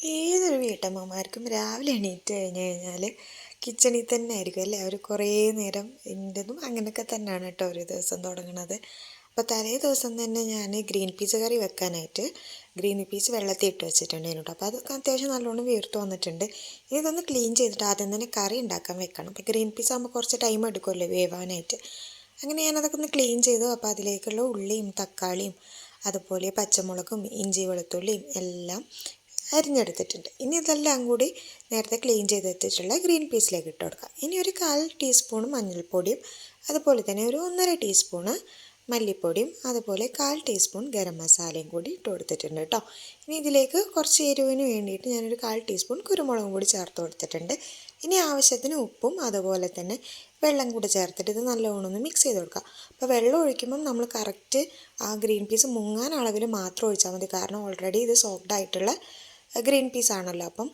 ഏതൊരു വീട്ടമ്മമാർക്കും രാവിലെ എണീറ്റ് കഴിഞ്ഞ് കഴിഞ്ഞാൽ കിച്ചണിൽ തന്നെ ആയിരിക്കും അല്ലേ? അവർ കുറേ നേരം എന്റെതും അങ്ങനെയൊക്കെ തന്നെയാണ് കേട്ടോ ഒരു ദിവസം തുടങ്ങുന്നത് അപ്പോൾ തലേ ദിവസം തന്നെ ഞാൻ ഗ്രീൻ പീസ് കറി വെക്കാനായിട്ട് ഗ്രീൻ പീസ് വെള്ളത്തിൽ ഇട്ട് വെച്ചിട്ടുണ്ട് കേട്ടോ. അപ്പോൾ അതൊക്കെ അത്യാവശ്യം നല്ലോണം വീർത്ത് വന്നിട്ടുണ്ട്. ഇതൊന്ന് ക്ലീൻ ചെയ്തിട്ട് ആദ്യം തന്നെ കറി ഉണ്ടാക്കാൻ വെക്കണം. അപ്പോൾ ഗ്രീൻ പീസ് ആകുമ്പോൾ കുറച്ച് ടൈം എടുക്കുമല്ലോ വേവാനായിട്ട്. അങ്ങനെ ഞാനതൊക്കെ ഒന്ന് ക്ലീൻ ചെയ്തു. അപ്പോൾ അതിലേക്കുള്ള ഉള്ളിയും തക്കാളിയും അതുപോലെ പച്ചമുളകും ഇഞ്ചി വെളുത്തുള്ളിയും എല്ലാം അരിഞ്ഞെടുത്തിട്ടുണ്ട്. ഇനി ഇതെല്ലാം കൂടി നേരത്തെ ക്ലീൻ ചെയ്ത് വെച്ചിട്ടുള്ള ഗ്രീൻ പീസിലേക്ക് ഇട്ട് കൊടുക്കാം. ഇനി ഒരു കാൽ ടീസ്പൂൺ മഞ്ഞൾപ്പൊടിയും അതുപോലെ തന്നെ ഒരു ഒന്നര ടീസ്പൂണ് മല്ലിപ്പൊടിയും അതുപോലെ കാൽ ടീസ്പൂൺ ഗരം മസാലയും കൂടി ഇട്ട് കൊടുത്തിട്ടുണ്ട് കേട്ടോ ഇനി ഇതിലേക്ക് കുറച്ച് എരിവിന് വേണ്ടിയിട്ട് ഞാനൊരു കാൽ ടീസ്പൂൺ കുരുമുളകും കൂടി ചേർത്ത് കൊടുത്തിട്ടുണ്ട്. ഇനി ആവശ്യത്തിന് ഉപ്പും അതുപോലെ തന്നെ വെള്ളം കൂടി ചേർത്തിട്ട് ഇത് നല്ലോണം ഒന്ന് മിക്സ് ചെയ്ത് കൊടുക്കുക അപ്പോൾ വെള്ളം ഒഴിക്കുമ്പം നമ്മൾ കറക്റ്റ് ആ ഗ്രീൻ പീസ് മുങ്ങാൻ അളവിൽ മാത്രം ഒഴിച്ചാൽ മതി. കാരണം ഓൾറെഡി ഇത് സോഫ്റ്റ് ആയിട്ടുള്ള ഗ്രീൻ പീസ് ആണല്ലോ അപ്പം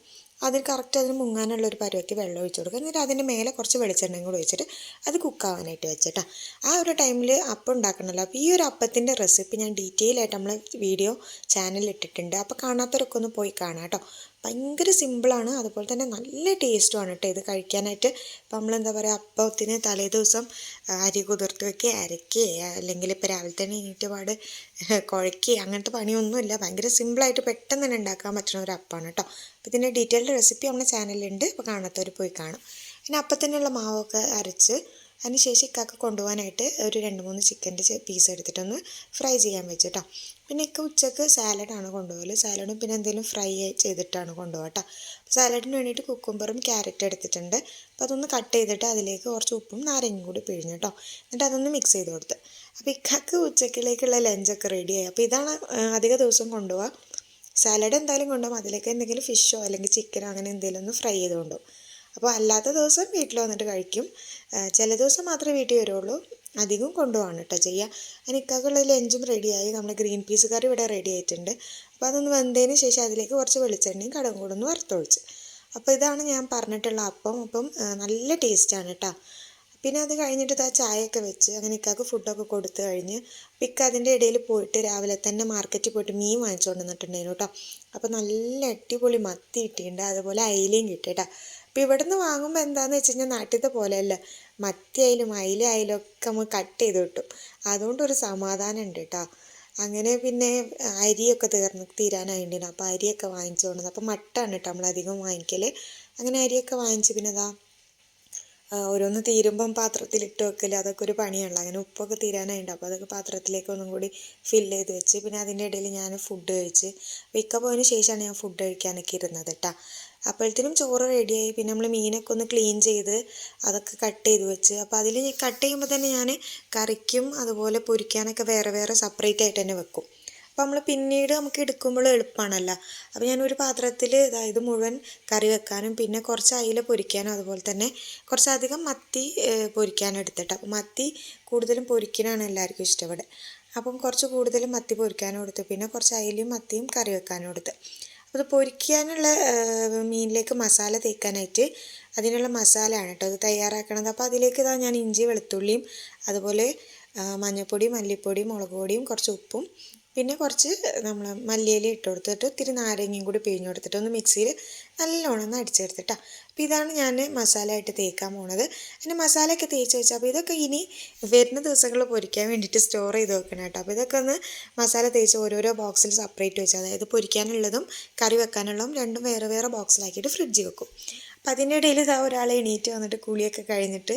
അതിന് കറക്റ്റ് അതിന് മുങ്ങാനുള്ള ഒരു പരുവത്തി വെള്ളം ഒഴിച്ച് കൊടുക്കുക. എന്നിട്ട് അതിന്റെ മേലെ കുറച്ച് വെളിച്ചെണ്ണയും കൂടി ഒഴിച്ചിട്ട് അത് കുക്കാവാനായിട്ട് വെച്ചിട്ടാ. ആ ഒരു ടൈമിൽ അപ്പം ഉണ്ടാക്കണമല്ലോ അപ്പോൾ ഈ ഒരു അപ്പത്തിന്റെ റെസിപ്പി ഞാൻ ഡീറ്റെയിൽ ആയിട്ട് നമ്മൾ വീഡിയോ ചാനലിൽ ഇട്ടിട്ടുണ്ട്. അപ്പോൾ കാണാത്തവരൊക്കെ ഒന്ന് പോയി കാണാം കേട്ടോ. ഭയങ്കര സിമ്പിളാണ്. അതുപോലെ തന്നെ നല്ല ടേസ്റ്റുമാണ് കേട്ടോ ഇത് കഴിക്കാനായിട്ട്. ഇപ്പം നമ്മളെന്താ പറയുക അപ്പത്തിന് തലേ ദിവസം അരി കുതിർത്ത് വെക്കുക അരയ്ക്കുക അല്ലെങ്കിൽ ഇപ്പോൾ രാവിലെ തന്നെ എണീറ്റ് പാട് കുഴയ്ക്കുക അങ്ങനത്തെ പണിയൊന്നുമില്ല. ഭയങ്കര സിമ്പിളായിട്ട് പെട്ടെന്ന് തന്നെ ഉണ്ടാക്കാൻ പറ്റുന്ന ഒരു അപ്പാണ് കേട്ടോ. അപ്പോൾ ഇതിന്റെ ഡീറ്റെയിൽഡ് റെസിപ്പി നമ്മുടെ ചാനലിലുണ്ട്. അപ്പോൾ കാണാത്തവർ പോയി കാണും. പിന്നെ അപ്പം തന്നെയുള്ള മാവൊക്കെ അരച്ച് അതിനുശേഷം ഇക്കാക്ക് കൊണ്ടുപോകാനായിട്ട് ഒരു രണ്ട് മൂന്ന് ചിക്കന്റെ പീസ് എടുത്തിട്ടൊന്ന് ഫ്രൈ ചെയ്യാൻ വെച്ചിട്ടോ. പിന്നെ ഇക്ക ഉച്ചയ്ക്ക് സാലഡാണ് കൊണ്ടുപോകൽ. സാലഡും പിന്നെ എന്തെങ്കിലും ഫ്രൈ ചെയ്തിട്ടാണ് കൊണ്ടുപോകുക കേട്ടോ സാലഡിന് വേണ്ടിയിട്ട് കുക്കുംബറും ക്യാരറ്റ് എടുത്തിട്ടുണ്ട്. അപ്പോൾ അതൊന്ന് കട്ട് ചെയ്തിട്ട് അതിലേക്ക് കുറച്ച് ഉപ്പും നാരങ്ങയും കൂടി പിഴിഞ്ഞു കേട്ടോ എന്നിട്ട് അതൊന്ന് മിക്സ് ചെയ്ത് കൊടുത്ത്. അപ്പോൾ ഇക്കാക്ക് ഉച്ചക്കിലേക്കുള്ള ലഞ്ചൊക്കെ റെഡിയായി അപ്പോൾ ഇതാണ് അധിക ദിവസം കൊണ്ടുപോകുക സാലഡ് എന്തായാലും കൊണ്ടുപോകും. അതിലേക്ക് എന്തെങ്കിലും ഫിഷോ അല്ലെങ്കിൽ ചിക്കനോ അങ്ങനെ എന്തെങ്കിലും ഒന്ന് ഫ്രൈ ചെയ്ത് കൊണ്ടുപോകും. അപ്പോൾ അല്ലാത്ത ദിവസം വീട്ടിൽ വന്നിട്ട് കഴിക്കും. ചില ദിവസം മാത്രമേ വീട്ടിൽ വരുള്ളൂ. അധികം കൊണ്ടുപോകാണ് കേട്ടോ ചെയ്യുക. അതിന് ഇക്കാക്കുള്ള ലഞ്ചും റെഡിയായി. നമ്മൾ ഗ്രീൻ പീസ് കറി ഇവിടെ റെഡി ആയിട്ടുണ്ട്. അപ്പോൾ അതൊന്ന് വെന്തതിന് ശേഷം അതിലേക്ക് കുറച്ച് വെളിച്ചെണ്ണയും കടം കൂടെ ഒന്ന് വറുത്തൊഴിച്ച്. അപ്പോൾ ഇതാണ് ഞാൻ പറഞ്ഞിട്ടുള്ള അപ്പം. അപ്പം നല്ല ടേസ്റ്റാണ് കേട്ടോ. പിന്നെ അത് കഴിഞ്ഞിട്ട് ആ ചായയൊക്കെ വെച്ച് അങ്ങനെ ഇക്കാക്ക് ഫുഡൊക്കെ കൊടുത്തു കഴിഞ്ഞ് പിക്ക് അതിന്റെ ഇടയിൽ പോയിട്ട് രാവിലെ തന്നെ മാർക്കറ്റിൽ പോയിട്ട് മീൻ വാങ്ങിച്ചുകൊണ്ട് വന്നിട്ടുണ്ടായിരുന്നു കേട്ടോ. അപ്പോൾ നല്ല അടിപൊളി മത്തി കിട്ടിയിട്ടുണ്ട്. അതുപോലെ അയിലയും കിട്ടി കേട്ടോ. അപ്പോൾ ഇവിടുന്ന് വാങ്ങുമ്പോൾ എന്താണെന്ന് വെച്ച് കഴിഞ്ഞാൽ നാട്ടിലത്തെ പോലെയല്ല. മത്തിയായാലും അയിലായാലും ഒക്കെ നമ്മൾ കട്ട് ചെയ്ത് കിട്ടും. അതുകൊണ്ടൊരു സമാധാനം ഉണ്ട് കേട്ടോ അങ്ങനെ പിന്നെ അരിയൊക്കെ തീർന്ന് തീരാനായിട്ടുണ്ടായിരുന്നു അപ്പോൾ അരിയൊക്കെ വാങ്ങിച്ചു കൊണ്ടുവന്നു അപ്പോൾ മട്ടാണ് കേട്ടോ നമ്മളധികം വാങ്ങിക്കൽ അങ്ങനെ അരിയൊക്കെ വാങ്ങിച്ച് പിന്നെ അതാ ഓരോന്ന് തീരുമ്പം പാത്രത്തിലിട്ട് വെക്കൽ അതൊക്കെ ഒരു പണിയാണല്ലോ. അങ്ങനെ ഉപ്പൊക്കെ തീരാനായിട്ടുണ്ട് അപ്പോൾ അതൊക്കെ പാത്രത്തിലേക്ക് ഒന്നും കൂടി ഫില്ല് ചെയ്ത് വെച്ച് പിന്നെ അതിന്റെ ഇടയിൽ ഞാൻ ഫുഡ് കഴിച്ച്. വിക്ക പോയതിന് ശേഷമാണ് ഞാൻ ഫുഡ് കഴിക്കാനൊക്കെ ഇരുന്നത് കേട്ടോ അപ്പോഴത്തേനും ചോറ് റെഡിയായി പിന്നെ നമ്മൾ മീനൊക്കെ ഒന്ന് ക്ലീൻ ചെയ്ത് അതൊക്കെ കട്ട് ചെയ്ത് വെച്ച്. അപ്പോൾ അതിൽ കട്ട് ചെയ്യുമ്പോൾ തന്നെ ഞാൻ കറിക്കും അതുപോലെ പൊരിക്കാനൊക്കെ വേറെ വേറെ സെപ്പറേറ്റ് ആയിട്ട് തന്നെ വെക്കും. അപ്പോൾ നമ്മൾ പിന്നീട് നമുക്ക് എടുക്കുമ്പോൾ എളുപ്പമാണല്ലോ അപ്പോൾ ഞാനൊരു പാത്രത്തിൽ അതായത് മുഴുവൻ കറി വെക്കാനും പിന്നെ കുറച്ച് അയില പൊരിക്കാനും അതുപോലെ തന്നെ കുറച്ചധികം മത്തി പൊരിക്കാനും എടുത്തിട്ട്. അപ്പോൾ മത്തി കൂടുതലും പൊരിക്കാനാണ് എല്ലാവർക്കും ഇഷ്ടപ്പെടുക അപ്പം കുറച്ച് കൂടുതലും മത്തി പൊരിക്കാനും എടുത്തു. പിന്നെ കുറച്ച് അയിലയും മത്തിയും കറി വെക്കാനും അപ്പോൾ അത് പൊരിക്കാനുള്ള മീനിലേക്ക് മസാല തേക്കാനായിട്ട് അതിനുള്ള മസാലയാണ് കേട്ടോ അത് തയ്യാറാക്കണത്. അപ്പോൾ അതിലേക്ക് ഇതാ ഞാൻ ഇഞ്ചി വെളുത്തുള്ളിയും അതുപോലെ മഞ്ഞൾപ്പൊടി മല്ലിപ്പൊടി മുളക് പൊടിയും കുറച്ച് ഉപ്പും പിന്നെ കുറച്ച് നമ്മൾ മല്ലിയില ഇട്ട് കൊടുത്തിട്ട് ഇത്തിരി നാരങ്ങയും കൂടി പിഴിഞ്ഞ് കൊടുത്തിട്ട് ഒന്ന് മിക്സിയിൽ നല്ലോണം ഒന്ന് അടിച്ചെടുത്തിട്ടാണ് ഇതാണ് ഞാൻ മസാല ആയിട്ട് തേക്കാൻ പോണത്. അതിന്റെ മസാലയൊക്കെ തേച്ച് വെച്ചാൽ അപ്പോൾ ഇതൊക്കെ ഇനി വരുന്ന ദിവസങ്ങളിൽ പൊരിക്കാൻ വേണ്ടിയിട്ട് സ്റ്റോർ ചെയ്ത് വെക്കണം കേട്ടോ. അപ്പോൾ ഇതൊക്കെ ഒന്ന് മസാല തേച്ച് ഓരോരോ ബോക്സിൽ സെപ്പറേറ്റ് വെച്ച് അതായത് പൊരിക്കാനുള്ളതും കറി വെക്കാനുള്ളതും രണ്ടും വേറെ വേറെ ബോക്സിലാക്കിയിട്ട് ഫ്രിഡ്ജിൽ വെക്കും. അപ്പം അതിന്റെ ഇടയിൽ ഇതാ ഒരാൾ എണീറ്റ് വന്നിട്ട് കുളിയൊക്കെ കഴിഞ്ഞിട്ട്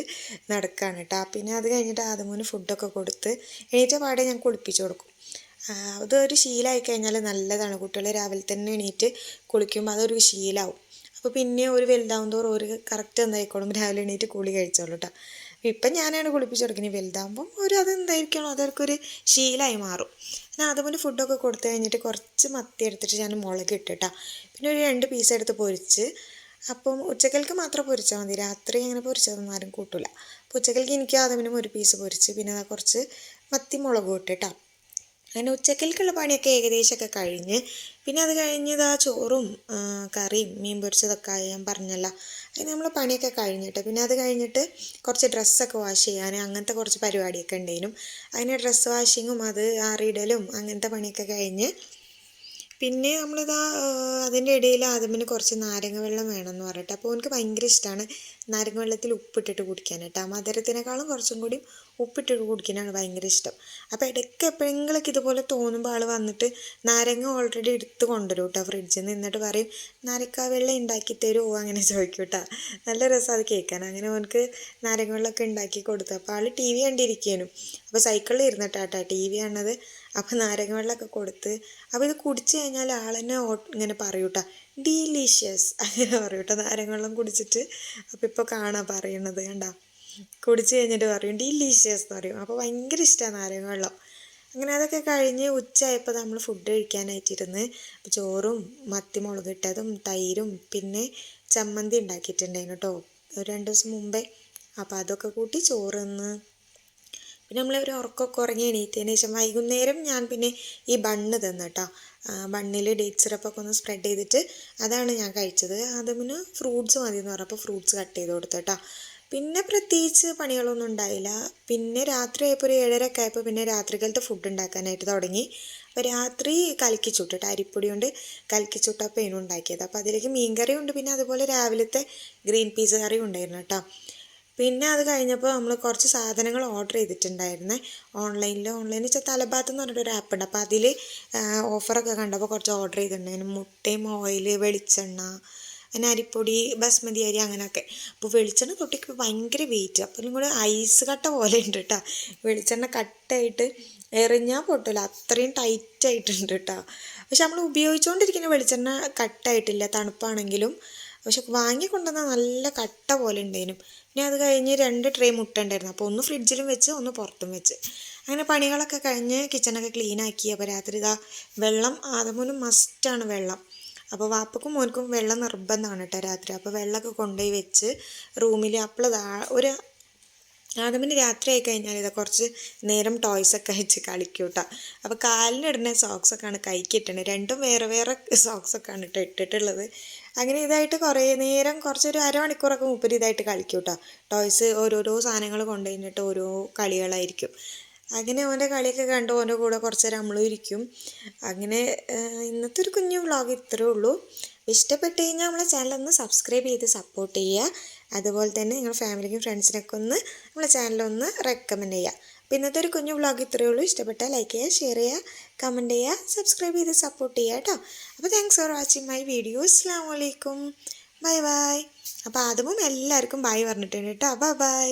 നടക്കുകയാണ് കേട്ടോ. പിന്നെ അത് കഴിഞ്ഞിട്ട് ആദ്യമൂന്ന് ഫുഡൊക്കെ കൊടുത്ത് എണീറ്റ പാടെ ഞാൻ കുളിപ്പിച്ച് കൊടുക്കും. അതൊരു ശീലമായി കഴിഞ്ഞാൽ നല്ലതാണ്. കുട്ടികൾ രാവിലെ തന്നെ എണീറ്റ് കുളിക്കുമ്പോൾ അതൊരു ശീലമാവും അപ്പോൾ പിന്നെ ഒരു വലുതാവും തോറും ഒരു കറക്റ്റ് എന്തായിക്കോളും. രാവിലെ എണീറ്റ് കുളി കഴിച്ചോളൂ കേട്ടോ ഇപ്പം ഞാനാണ് കുളിപ്പിച്ച് കൊടുക്കുന്നത്. വലുതാകുമ്പം ഒരു അതെന്തായിരിക്കണം അതൊരു ശീലമായി മാറും. ഞാൻ അതുപോലെ ഫുഡൊക്കെ കൊടുത്തു കഴിഞ്ഞിട്ട് കുറച്ച് മത്തി എടുത്തിട്ട് ഞാൻ മുളക് ഇട്ടിട്ടാ പിന്നെ ഒരു രണ്ട് പീസ് എടുത്ത് പൊരിച്ച് അപ്പം ഉച്ചക്കൽക്ക് മാത്രം പൊരിച്ചാൽ മതി. രാത്രി അങ്ങനെ പൊരിച്ചതൊന്നും ആരും കൂട്ടില്ല അപ്പോൾ ഉച്ചക്കൽക്ക് എനിക്ക് ആദ്യം ഒരു പീസ് പൊരിച്ച് പിന്നെ കുറച്ച് മത്തി മുളക് ഇട്ടിട്ടാ അങ്ങനെ ഉച്ചക്കൽക്കുള്ള പണിയൊക്കെ ഏകദേശമൊക്കെ കഴിഞ്ഞ്. പിന്നെ അത് കഴിഞ്ഞത് ആ ചോറും കറിയും മീൻ പൊരിച്ചതൊക്കെ ഞാൻ പറഞ്ഞല്ലോ. അതിന് നമ്മൾ പണിയൊക്കെ കഴിഞ്ഞിട്ട് പിന്നെ അത് കഴിഞ്ഞിട്ട് കുറച്ച് ഡ്രസ്സൊക്കെ വാഷ് ചെയ്യാൻ അങ്ങനത്തെ കുറച്ച് പരിപാടിയൊക്കെ ഉണ്ടായിരുന്നു അതിന് ഡ്രസ്സ് വാഷിങ്ങും അത് ആറിയിടലും അങ്ങനത്തെ പണിയൊക്കെ കഴിഞ്ഞ്. പിന്നെ നമ്മളിതാ അതിന്റെ ഇടയിൽ ആദ്യമിന് കുറച്ച് നാരങ്ങ വെള്ളം വേണമെന്ന് പറഞ്ഞിട്ട് അപ്പോൾ എനിക്ക് ഭയങ്കര ഇഷ്ടമാണ് നാരങ്ങ വെള്ളത്തിൽ ഉപ്പിട്ടിട്ട് കുടിക്കാനായിട്ട് ആ മധുരത്തിനേക്കാളും കുറച്ചും കൂടി ഉപ്പിട്ടിട്ട് കുടിക്കാനാണ് ഭയങ്കര ഇഷ്ടം. അപ്പോൾ ഇടയ്ക്ക് എപ്പോഴെങ്കിലൊക്കെ ഇതുപോലെ തോന്നുമ്പോൾ ആൾ വന്നിട്ട് നാരങ്ങ ഓൾറെഡി എടുത്ത് കൊണ്ടുവരും കേട്ടോ ഫ്രിഡ്ജിൽ നിന്ന്. എന്നിട്ട് പറയും നാരക്ക വെള്ളം ഉണ്ടാക്കി തരുമോ അങ്ങനെ ചോദിക്കും കേട്ടോ. നല്ല രസം അത് കേൾക്കാൻ. അങ്ങനെ അവനക്ക് നാരങ്ങ വെള്ളമൊക്കെ ഉണ്ടാക്കി കൊടുത്തു. അപ്പോൾ ആൾ ടി വി കണ്ടിരിക്കാനും. അപ്പോൾ സൈക്കിളിൽ ഇരുന്നിട്ടാട്ടാ ടി വി ആണത് അപ്പോൾ നാരങ്ങ വെള്ളമൊക്കെ കൊടുത്ത്. അപ്പോൾ ഇത് കുടിച്ച് കഴിഞ്ഞാൽ ആൾ തന്നെ ഇങ്ങനെ പറയൂട്ടാ ഡീലീഷ്യസ് അങ്ങനെ പറയും നാരങ്ങ വെള്ളം കുടിച്ചിട്ട് അപ്പോൾ ഇപ്പോൾ കാണാൻ പറയണത് കണ്ട. കുടിച്ച് കഴിഞ്ഞിട്ട് പറയും ഡീലീഷ്യസ് എന്ന് പറയും. അപ്പോൾ ഭയങ്കര ഇഷ്ടമാണ് നാരങ്ങ വെള്ളം അങ്ങനെ അതൊക്കെ കഴിഞ്ഞ് ഉച്ചയായപ്പോൾ നമ്മൾ ഫുഡ് കഴിക്കാനായിട്ടിരുന്ന് ചോറും മത്തി മുളക് ഇട്ടതും തൈരും പിന്നെ ചമ്മന്തി ഉണ്ടാക്കിയിട്ടുണ്ടായിരുന്നു കേട്ടോ. ഒരു രണ്ട് ദിവസം മുമ്പേ. അപ്പോൾ അതൊക്കെ കൂട്ടി ചോറ് പിന്നെ നമ്മൾ ഒരു ഉറക്കമൊക്കെ ഉറങ്ങി എണീറ്റതിന് ശേഷം വൈകുന്നേരം ഞാൻ പിന്നെ ഈ ബണ്ണ് തന്നു കേട്ടോ ബണ്ണിൽ ഡേറ്റ് സിറപ്പൊക്കെ ഒന്ന് സ്പ്രെഡ് ചെയ്തിട്ട് അതാണ് ഞാൻ കഴിച്ചത്. അതിന് ഫ്രൂട്ട്സ് മതി എന്ന് പറഞ്ഞപ്പോൾ ഫ്രൂട്ട്സ് കട്ട് ചെയ്ത് കൊടുത്തു കേട്ടോ പിന്നെ പ്രത്യേകിച്ച് പണികളൊന്നും ഉണ്ടായില്ല. പിന്നെ രാത്രി ആയപ്പോൾ ഒരു ഏഴരയൊക്കെ ആയപ്പോൾ പിന്നെ രാത്രികാലത്തെ ഫുഡ് ഉണ്ടാക്കാനായിട്ട് തുടങ്ങി. അപ്പോൾ രാത്രി കലക്കി ചുട്ടിട്ട് അരിപ്പൊടി കൊണ്ട് കലക്കി ചുട്ടപ്പോൾ ഉണ്ടാക്കിയത്. അപ്പോൾ അതിലേക്ക് മീൻ കറി ഉണ്ട് പിന്നെ അതുപോലെ രാവിലത്തെ ഗ്രീൻ പീസ് കറി ഉണ്ടായിരുന്നു കേട്ടോ. പിന്നെ അത് കഴിഞ്ഞപ്പോൾ നമ്മൾ കുറച്ച് സാധനങ്ങൾ ഓർഡർ ചെയ്തിട്ടുണ്ടായിരുന്നേ. ഓൺലൈനിൽ ഓൺലൈനിൽ വെച്ചാൽ തലഭാത്ത് എന്ന് പറഞ്ഞിട്ടൊരു ആപ്പ് ഉണ്ട്. അപ്പോൾ അതിൽ ഓഫറൊക്കെ കണ്ടപ്പോൾ കുറച്ച് ഓർഡർ ചെയ്തിട്ടുണ്ടായിരുന്നു മുട്ടയും ഓയിൽ വെളിച്ചെണ്ണ പിന്നെ അരിപ്പൊടി ബസ്മതി അരി അങ്ങനെയൊക്കെ. അപ്പോൾ വെളിച്ചെണ്ണ തൊട്ടിക്ക് ഭയങ്കര വെയിറ്റ് അപ്പോൾ കൂടെ ഐസ് കട്ട പോലെ ഉണ്ട് കേട്ടോ. വെളിച്ചെണ്ണ കട്ടായിട്ട് എറിഞ്ഞാൽ പൊട്ടില്ല അത്രയും ടൈറ്റ് ആയിട്ടുണ്ട് കേട്ടോ. പക്ഷെ നമ്മൾ ഉപയോഗിച്ചുകൊണ്ടിരിക്കുന്ന വെളിച്ചെണ്ണ കട്ടായിട്ടില്ല. തണുപ്പാണെങ്കിലും. പക്ഷെ വാങ്ങി കൊണ്ടുവന്നാൽ നല്ല കട്ട പോലെ ഉണ്ടായിരുന്നു പിന്നെ അത് കഴിഞ്ഞ് രണ്ട് ട്രേ മുട്ട ഉണ്ടായിരുന്നു. അപ്പോൾ ഒന്ന് ഫ്രിഡ്ജിലും വെച്ച് ഒന്ന് പുറത്തും വെച്ച്. അങ്ങനെ പണികളൊക്കെ കഴിഞ്ഞ് കിച്ചണൊക്കെ ക്ലീൻ ആക്കി. അപ്പോൾ രാത്രി ഇതാ വെള്ളം ആദമൂലം മസ്റ്റാണ് വെള്ളം. അപ്പോൾ വാപ്പക്കും മോനക്കും വെള്ളം നിർബന്ധമാണ് കേട്ടോ രാത്രി. അപ്പോൾ വെള്ളമൊക്കെ കൊണ്ടുപോയി വെച്ച് റൂമിൽ അപ്പോൾ ഒരു ആദമിന് രാത്രി ആയി കഴിഞ്ഞാൽ ഇതാ കുറച്ച് നേരം ടോയ്സൊക്കെ വെച്ച് കളിക്കും കേട്ടോ അപ്പോൾ കാലിനിടുന്ന സോക്സൊക്കെയാണ് കൈക്കിട്ടുന്നത് രണ്ടും വേറെ വേറെ സോക്സൊക്കെയാണ് ഇട്ട് ഇട്ടിട്ടുള്ളത്. അങ്ങനെ ഇതായിട്ട് കുറേ നേരം കുറച്ചൊരു അരമണിക്കൂറൊക്കെ മുപ്പര് ഇതായിട്ട് കളിക്കും കേട്ടോ ടോയ്സ് ഓരോരോ സാധനങ്ങൾ കൊണ്ടുവന്നിട്ട് ഓരോ കളികളായിരിക്കും. അങ്ങനെ ഓന്റെ കളിയൊക്കെ കണ്ട് ഓന്റെ കൂടെ കുറച്ച് നേരം നമ്മളും ഇരിക്കും. അങ്ങനെ ഇന്നത്തെ ഒരു കുഞ്ഞു വ്ളോഗ് ഇത്രേ ഉള്ളൂ. ഇഷ്ടപ്പെട്ട് കഴിഞ്ഞാൽ നമ്മളെ ചാനൽ ഒന്ന് സബ്സ്ക്രൈബ് ചെയ്ത് സപ്പോർട്ട് ചെയ്യുക. അതുപോലെ തന്നെ നിങ്ങൾ ഫാമിലിക്കും ഫ്രണ്ട്സിനൊക്കെ ഒന്ന് നമ്മളെ ചാനലൊന്ന് റെക്കമെൻഡ് ചെയ്യുക. അപ്പോൾ ഇന്നത്തെ ഒരു കുഞ്ഞു വ്ളോഗ് ഇത്രയേ ഉള്ളൂ. ഇഷ്ടപ്പെട്ടാൽ ലൈക്ക് ചെയ്യുക ഷെയർ ചെയ്യുക കമന്റ് ചെയ്യുക സബ്സ്ക്രൈബ് ചെയ്ത് സപ്പോർട്ട് ചെയ്യുക കേട്ടോ. അപ്പോൾ thanks for watching my video അസ്സാം വലൈക്കും ബൈ ബൈ അപ്പോൾ ആദ്യവും എല്ലാവർക്കും ബൈ പറഞ്ഞിട്ടുണ്ട് കേട്ടോ. Bye bye